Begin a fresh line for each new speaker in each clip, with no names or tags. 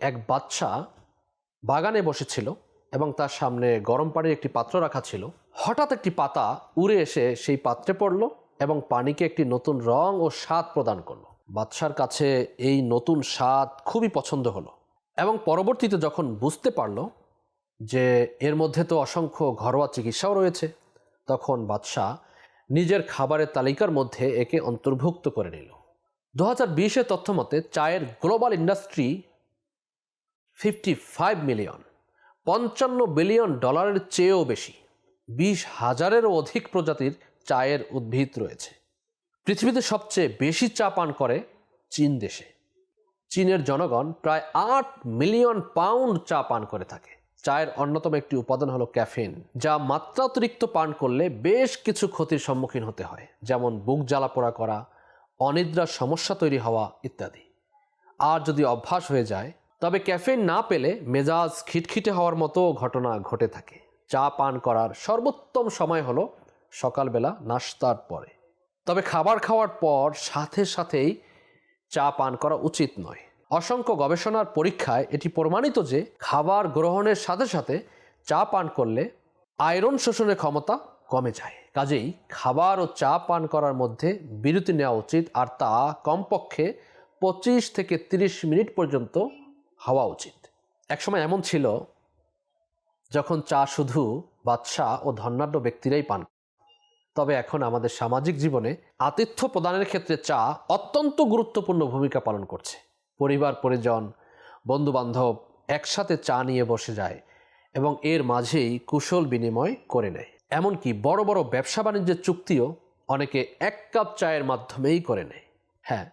এক বাচ্চা বাগানে বসেছিল এবং তার সামনে গরম পানির একটি পাত্র রাখা ছিল। হঠাৎ একটি পাতা উড়ে এসে সেই পাত্রে পড়ল এবং পানিকে একটি নতুন রং ও স্বাদ প্রদান করল। বাদশার কাছে এই নতুন স্বাদ খুবই পছন্দ হলো এবং পরবর্তীতে যখন বুঝতে পারল যে এর মধ্যে তো অসংখ্য ঘরোয়া চিকিৎসাও রয়েছে, তখন বাদশাহ নিজের খাবারের তালিকার মধ্যে একে অন্তর্ভুক্ত করে নিল। দু হাজার বিশের তথ্য মতে চায়ের global industry fifty five million পঞ্চান্ন বিলিয়ন ডলারের চেয়েও বেশি, বিশ হাজারেরও অধিক প্রজাতির চায়ের উদ্ভিদ রয়েছে। পৃথিবীতে সবচেয়ে বেশি চা পান করে চীন দেশে। চীনের জনগণ প্রায় আট মিলিয়ন পাউন্ড চা পান করে থাকে। চায়ের অন্যতম একটি উপাদান হলো ক্যাফেন, যা মাত্রাতিরিক্ত পান করলে বেশ কিছু ক্ষতির সম্মুখীন হতে হয়, যেমন বুক জ্বালাপোড়া করা, অনিদ্রার সমস্যা তৈরি হওয়া ইত্যাদি। আর যদি অভ্যাস হয়ে যায় তবে ক্যাফেইন না পেলে মেজাজ খিটখিটে হওয়ার মতো ঘটনা ঘটে থাকে। চা পান করার সর্বোত্তম সময় হলো সকালবেলা নাস্তার পরে। তবে খাবার খাওয়ার পর সাথে সাথেই চা পান করা উচিত নয়। অসংখ্য গবেষণার পরীক্ষায় এটি প্রমাণিত যে খাবার গ্রহণের সাথে সাথে চা পান করলে আয়রন শোষণের ক্ষমতা কমে যায়। কাজেই খাবার ও চা পান করার মধ্যে বিরতি নেওয়া উচিত, আর তা কমপক্ষে পঁচিশ থেকে তিরিশ মিনিট পর্যন্ত হওয়া উচিত। একসময় এমন ছিল যখন চা শুধু বাদশাহ ও ধনাঢ্য ব্যক্তিরাই পান। তবে এখন আমাদের সামাজিক জীবনে আতিথ্য প্রদানের ক্ষেত্রে চা অত্যন্ত গুরুত্বপূর্ণ ভূমিকা পালন করছে। পরিবার, পরিজন, বন্ধুবান্ধব একসাথে চা নিয়ে বসে যায় এবং এর মাঝেই কুশল বিনিময় করে নেয়। এমনকি বড় বড় ব্যবসা বাণিজ্যের চুক্তিও অনেকে এক কাপ চায়ের মাধ্যমেই করে নেয়। হ্যাঁ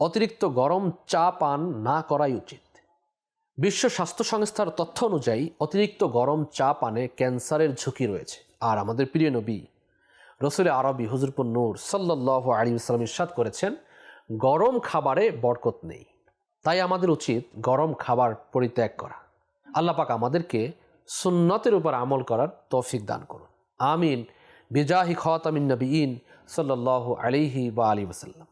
অতিরিক্ত গরম চা পান না করাই উচিত। বিশ্ব স্বাস্থ্য সংস্থার তথ্য অনুযায়ী, অতিরিক্ত গরম চা পানে ক্যান্সারের ঝুঁকি রয়েছে। আর আমাদের প্রিয় নবী, রসুল আরবি হুজুরপুর নূর সাল্লাহ আলী ইসলাম ইরশাদ করেছেন, গরম খাবারে বরকত নেই। তাই আমাদের উচিত গরম খাবার পরিত্যাগ করা। আল্লাহ পাক আমাদেরকে সুন্নতের উপর আমল করার তৌফিক দান করুন। আমিন। বিজাহি খাতামিন ইন সাল্লাহ আলিহি বা আলী ওসাল্লাম